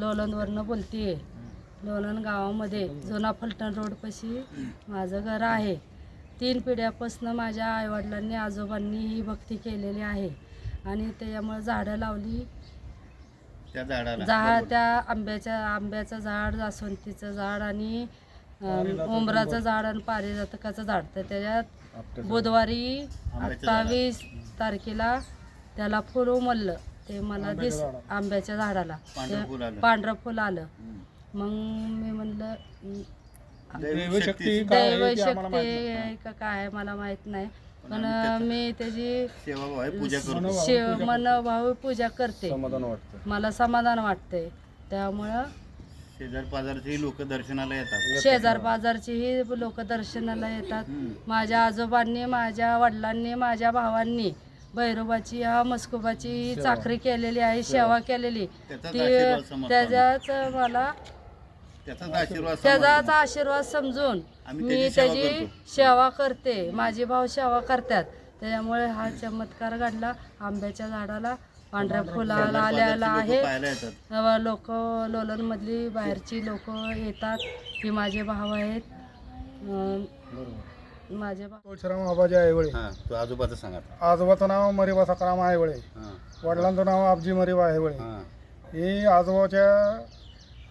लोलंदवरनं बोलतीये. लोलन गावामध्ये जुना फलटण रोडपाशी माझं घर आहे. तीन पिढ्यापासून माझ्या आईवडिलांनी आजोबांनी ही भक्ती केलेली आहे. आणि त्याच्यामुळे झाडं लावली. त्या झाडाला. झाड त्या आंब्याच्या आंब्याचं झाड जास्वंतीचं झाड आणि अं, उंबराचं झाड आणि पारिजातकाचं झाड. तर त्याच्यात बुधवारी अठ्ठावीस तारखेला त्याला फुल उमललं. ते मला दिस आंब्याच्या झाडाला. पांढरं फुल आलं. ते पांढरं फुल आलं. हम्म. मग मी म्हणलं दैवशक्ती दैव शक्ती आहे. का काय आहे मला माहीत नाही. पण मी त्याची सेवा आहे पूजा करतो. शिव मनोभावी पूजा करते. मला समाधान वाटते त्यामुळं शेजार पाजारची लोक दर्शनाला येतात. शेजार बाजारचीही लोक दर्शनाला येतात. माझ्या आजोबांनी माझ्या वडिलांनी माझ्या भावांनी भैरोबाची ह्या मस्कोबाची चाकरी केलेली आहे सेवा. केलेली. त्याचाच ती आशीर्वाद समजतो त्याच्याच मला त्याचाच आशीर्वाद त्याचाच आशीर्वाद समजून आम्ही मी त्याची सेवा त्याची करतो. सेवा करते. माझे भाऊ सेवा करतात. त्याच्यामुळे हा चमत्कार घडला. आंब्याच्या झाडाला पांढऱ्या फुलाला आलेला लोकं आहे पाहायला येतात. लोक लोलनमधली बाहेरची लोक येतात. ही माझे भाव आहेत. अं, तुळशीराम आबाजी हा तो आजोबाचं सांगा आजोबाचं नाव मरिबा सकाराम आयवळे हा. वडिलांचं नाव आबजी मरिबा आयवळे हा. ही आजोबाच्या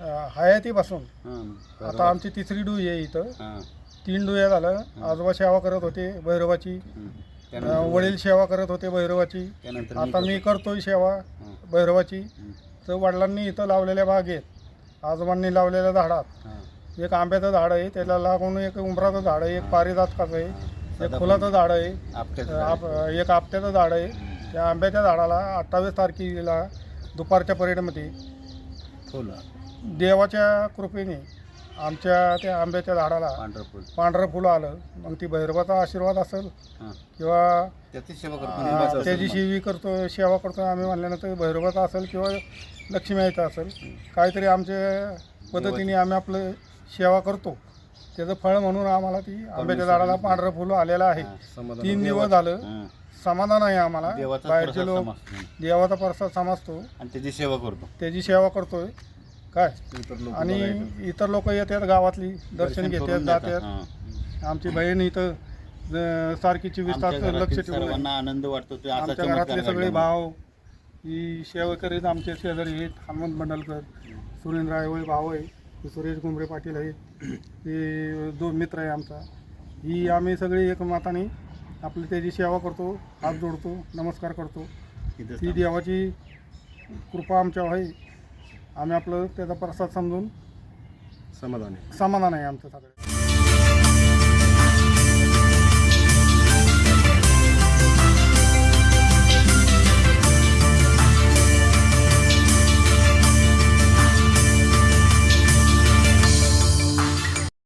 अं, हयातीपासून. हा आता आमची तिसरी डुई आहे इथं. हा. तीन डुया झालं. आजोबा सेवा करत होते भैरवाची. हम्म. अं, त्यानंतर वडील सेवा करत होते भैरवाची. त्यानंतर आता मी करतोय सेवा. भैरवाची. हम्म. तर वडिलांनी इथं लावलेल्या बागेत आजोबांनी लावलेल्या झाडात हा. एक आंब्याचं झाड आहे त्याला लागून एक उंबराचं झाड आहे एक पारिजातकाचं आहे एक फुलाचं झाड आहे आप. एक आपट्याचं झाड आहे. त्या आंब्याच्या झाडाला अठ्ठावीस तारखेला दुपारच्या परेडमध्ये फुलं. देवाच्या कृपेने आमच्या त्या आंब्याच्या झाडाला पांढरं फुल. आलं. मग ती भैरवाचा आशीर्वाद असेल किंवा त्याची सेवा करतो सेवी करतो आम्ही म्हणल्यानंतर भैरवाचा असेल किंवा लक्ष्मीआईचा असेल काहीतरी आमच्या पद्धतीने आम्ही आपलं सेवा करतो. त्याचं फळ म्हणून आम्हाला ती आंब्याच्या झाडाला पांढरं फुलं आलेलं आहे. तीन दिवस झालं. समाधान आहे आम्हाला. बाहेरचे लोक. देवाचा प्रसाद समजतो. आणि त्याची सेवा करतो. त्याची सेवा करतोय. काय? आणि. इतर लोक येतात गावातली दर्शन घेतात जातात. आमची बहीण इथं सारखी चोवीस तास लक्ष ठेवून आनंद वाटतो आमच्या घरातले सगळे. भाव ही सेवा करीत आमचे शेजारी आहेत हनुमंत मंडलकर सुरेंद्र आयवळे भाऊ आहे. सुरेश गुंबरे पाटील आहेत ते दोन मित्र आहे आमचा ही आम्ही सगळे एकमताने आपली त्याची सेवा करतो हात जोडतो नमस्कार करतो. थांब. देवाची कृपा आमच्यावर आहे. आम्ही आपलं त्याचा प्रसाद समजून समाधान. आहे समाधान आहे आमचं सगळं.